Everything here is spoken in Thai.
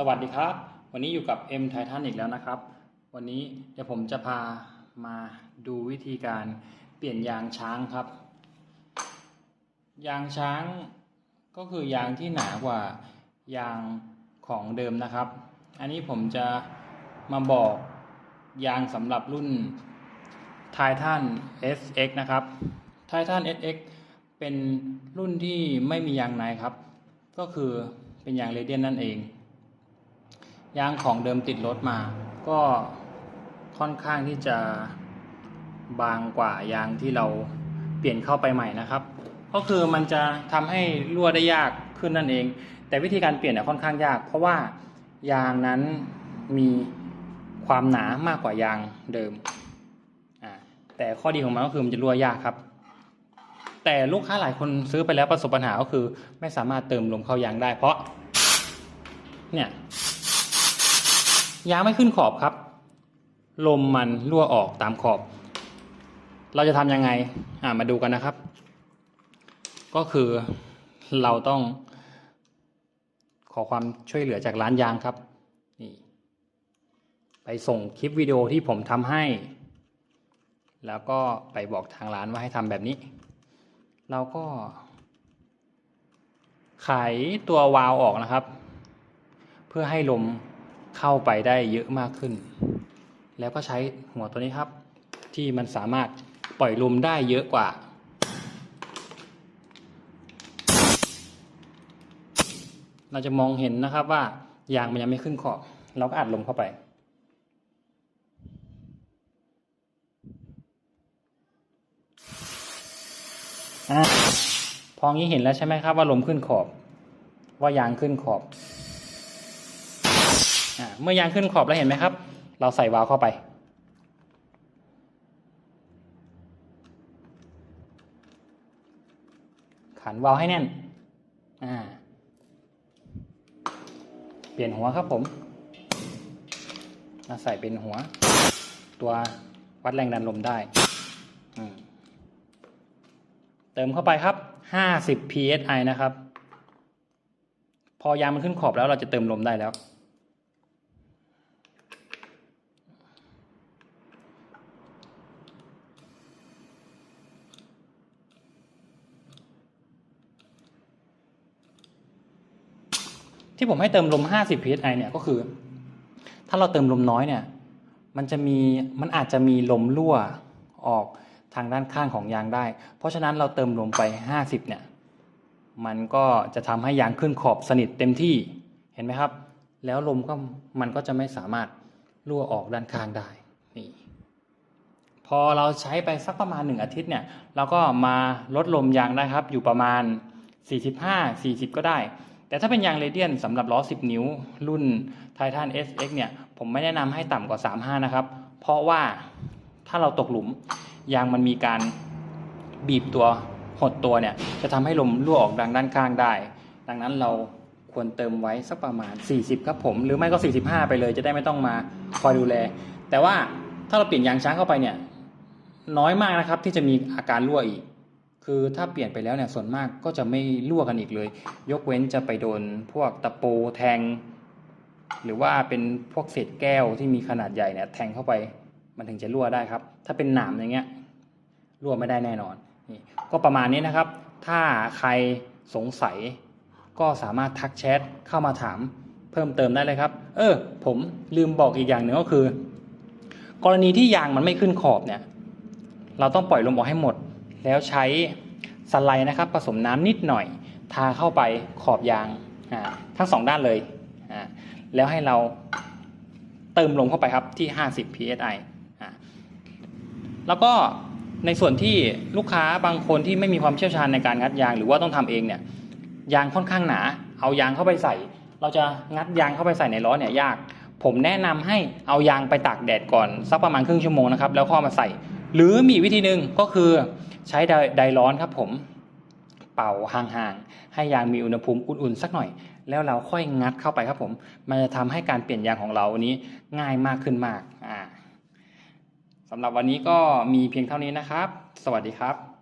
สวัสดีครับ วันนี้อยู่กับ M Titan อีกแล้วนะครับ วันนี้เดี๋ยวผมจะพามาดูวิธีการเปลี่ยนยางช้างครับ ยางช้างก็คือยางที่หนากว่ายางของเดิมนะครับ อันนี้ผมจะมาบอกยางสำหรับรุ่น Titan SX นะครับ Titan SX เป็นรุ่นที่ไม่มียางในครับ ก็คือเป็นยางเรเดียนนั่นเอง ยางของเดิมติดรถมา ก็ค่อนข้างที่จะบางกว่ายางที่เราเปลี่ยนเข้าไปใหม่นะครับ ก็คือมันจะทำให้รั่วได้ยากขึ้นนั่นเอง แต่วิธีการเปลี่ยนเนี่ยค่อนข้างยาก เพราะว่ายางนั้นมีความหนามากกว่ายางเดิม แต่ข้อดีของมันก็คือมันจะรั่วยากครับ แต่ลูกค้าหลายคนซื้อไปแล้วประสบปัญหาก็คือ ไม่สามารถเติมลมเข้ายางได้ เพราะเนี่ย ยางไม่ขึ้นขอบครับ ลมมันรั่วออกตามขอบ เราจะทำยังไงอ่ามาดูกันนะครับ ก็คือเราต้อง ขอความช่วยเหลือจากร้านยางครับนี่ไปส่งคลิปวิดีโอที่ผมทำให้ แล้วก็ไปบอกทางร้านว่าให้ทำแบบนี้ เราก็ไขตัววาล์วออกนะครับ เพื่อให้ลม เข้าไปได้เยอะมากขึ้น แล้วก็ใช้หัวตัวนี้ครับ ที่มันสามารถปล่อยลมได้เยอะกว่า เราจะมองเห็นนะครับว่ายางมันยังไม่ขึ้นขอบเราก็อัดลมเข้าไปอพองี้เห็นแล้วใช่ไหมครับว่าลมขึ้นขอบ ว่ายางขึ้นขอบ เมื่อยางขึ้นขอบแล้วเห็นไหมครับ เราใส่วาล์วเข้าไป ขันวาล์วให้แน่นเปลี่ยนหัวครับผมมาใส่เป็นหัว ตัววัดแรงดันลมได้เติมเข้าไปครับ 50 psi นะครับ พอยางมันขึ้นขอบแล้วเราจะเติมลมได้แล้ว ที่ผมให้เติมลม 50 psi เนี่ยก็คือ ถ้าเราเติมลมน้อยเนี่ย มันจะมีมันอาจจะมีลมรั่วออกทางด้านข้างของยางได้ เพราะฉะนั้นเราเติมลมไป 50 เนี่ย มันก็จะทำให้ยางขึ้นขอบสนิทเต็มที่ เห็นไหมครับ แล้วลมก็มันก็จะไม่สามารถรั่วออกด้านข้างได้ นี่ พอเราใช้ไปสักประมาณหนึ่งอาทิตย์เนี่ย เราก็มาลดลมยางได้ครับ อยู่ประมาณ 45 40 ก็ได้ แต่ถ้าเป็นยางเรเดียนสำหรับล้อ 10 นิ้ว รุ่น Titan SX เนี่ย ผมไม่แนะนำให้ต่ำกว่า 35 นะครับ เพราะว่าถ้าเราตกหลุม ยางมันมีการบีบตัวหดตัวเนี่ย จะทำให้ลมรั่วออกดังด้านข้างได้ ดังนั้นเราควรเติมไว้สักประมาณ 40 ครับผม หรือไม่ก็ 45 ไปเลย จะได้ไม่ต้องมาคอยดูแล แต่ว่าถ้าเราเปลี่ยนยางช้างเข้าไปเนี่ย น้อยมากนะครับที่จะมีอาการรั่วอีก คือถ้าเปลี่ยนไปแล้วเนี่ยส่วนมากก็จะไม่รั่วกันอีกเลย ยกเว้นจะไปโดนพวกตะปูแทง หรือว่าเป็นพวกเศษแก้วที่มีขนาดใหญ่เนี่ยแทงเข้าไปมันถึงจะรั่วได้ครับ ถ้าเป็นหนามอย่างเงี้ยรั่วไม่ได้แน่นอนนี่ก็ประมาณนี้นะครับ ถ้าใครสงสัยก็สามารถทักแชทเข้ามาถามเพิ่มเติมได้เลยครับ เออ ผมลืมบอกอีกอย่างหนึ่งก็คือ กรณีที่ยางมันไม่ขึ้นขอบเนี่ย เราต้องปล่อยลมออกให้หมด แล้วใช้สไลด์นะครับ ผสมน้ำนิดหน่อย ทาเข้าไปขอบยางทั้งสองด้านเลย แล้วให้เราเติมลมเข้าไปครับที่ 50 psi แล้วก็ในส่วนที่ลูกค้าบางคนที่ไม่มีความเชี่ยวชาญในการงัดยาง หรือว่าต้องทำเองเนี่ยยางค่อนข้างหนา เอายางเข้าไปใส่ เราจะงัดยางเข้าไปใส่ในล้อเนี่ยยาก ผมแนะนำให้เอายางไปตากแดดก่อนสักประมาณครึ่งชั่วโมงนะครับแล้วเข้ามาใส่ หรือมีวิธีหนึ่งก็คือ ใช้ไดร้อนครับผมเป่าห่างๆให้ยางมีอุณหภูมิอุ่นๆสักหน่อย แล้วเราค่อยงัดเข้าไปครับผม มันจะทำให้การเปลี่ยนยางของเราอันนี้ง่ายมากขึ้นมากอ่าสำหรับวันนี้ก็มีเพียงเท่านี้นะครับ สวัสดีครับ